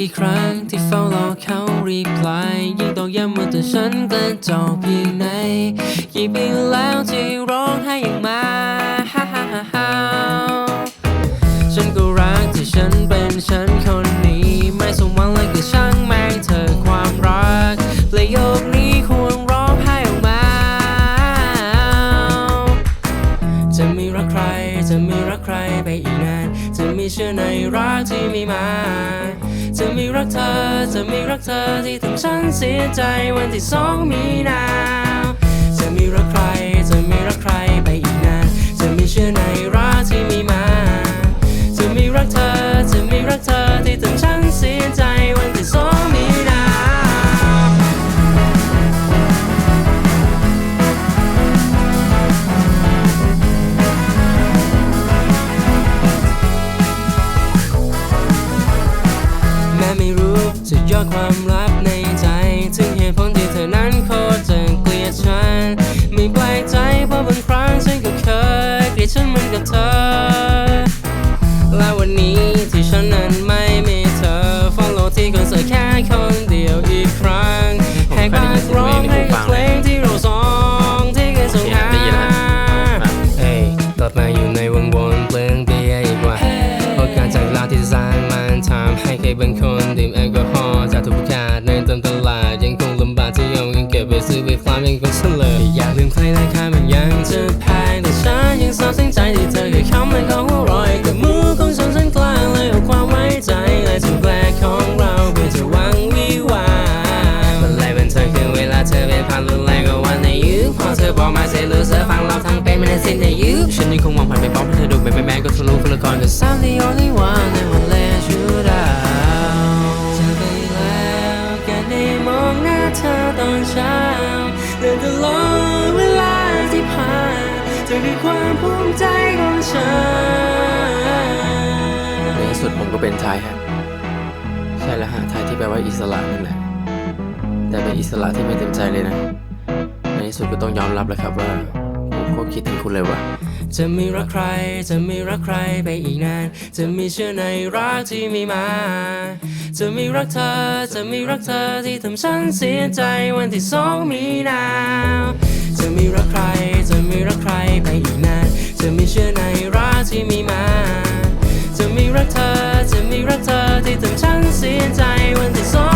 กี่ครั้งที่เฝ้ารอเขารีพลายยิ่งตอกย้ำว่าตัวฉันกระจอกเพียงไหนกี่ปีแล้วที่ร้องไห้อย่างมาฮ่าฮ่าฮ่าฮ่าฉันก็รักที่ฉันเป็นฉันคนนี้ ไม่สมหวังเลยก็ช่างแม่งเธอความรักประโยค จะมีรักใครไปอีกนาน จะมีเชื่อในรักที่มีมา จะมีรักเธอ จะมีรักเธอที่ทำฉันเสียใจวันที่สองมีนา จะมีรักใคร จะมีรักใครไปอีกนาน จะมีเชื่อใน ยอดความลับในใจ ถึงเหตุผลที่เธอนั้นโคตรจะเกลียดฉัน ไม่แปลกใจเพราะบางครั้งฉันก็เคยเกลียดฉันเหมือนกับเธอ และวันนี้ที่ฉันนั้นไม่มีเธอฟังโลกที่คอนเสิร์ตแค่คนเดียวอีกครั้งแหกปากร้องให้กับเพลงที่เราสองที่เคยส่งหาได้ยินแล้วครับเอ้ยกลับมาอยู่ในวงวนเปลืองเบียอีกว่าโอกาสจากลาที่สร้างมันทำให้ใครบางคนดื่มแอลกอ ใครและค่ามันยังจะแพงแต่ฉันยังซาบซึ้งใจที่เธอเคยคำในของหัวเรอยกับมือของฉันฉันกลางเลยเอาความไว้ใจและถึงแปลของเราเพื่อจะหวังวิวามันเลยเป็นเธอคือเวลาเธอเป็นพันรุนแรงกว่าวันในยุคพอเธอบอกมาเสียรู้เธอฟังเราทั้งเป็นไม่ได้สิ้นในยุคฉันยังคงมองผ่านไปบอกให้เธอดูไม่ไม่แม้ก็ทะลุคนละก่อน Cause I'm the only one that will let you down เธอไปแล้วแค่ได้มองหน้าเธอตอนเช้าเดิานเธอคือความภูมิใจของฉันในที่สุดผมก็เป็นชายฮะใช่แล้วฮะชายที่แปลว่าอิสระนั่นแหละแต่เป็นอิสระที่ไม่เต็มใจเลยนะในที่สุดก็ต้องยอมรับแล้วครับว่าผมก็คิดถึงคุณเลยว่ะจะมีรักใคร จะมีรักใครไปอีกนาน จะมีเชื่อในรักที่มีมา จะมีรักเธอ จะมีรักเธอที่ทำฉันเสียใจวันที่สองมีนา เธอไม่รักใคร เธอไม่รักใครไปอีกนานเธอไม่เชื่อในรักที่มีมาเธอไม่รักเธอเธอไม่รักเธอที่ทำฉันเสียใจวันที่สอง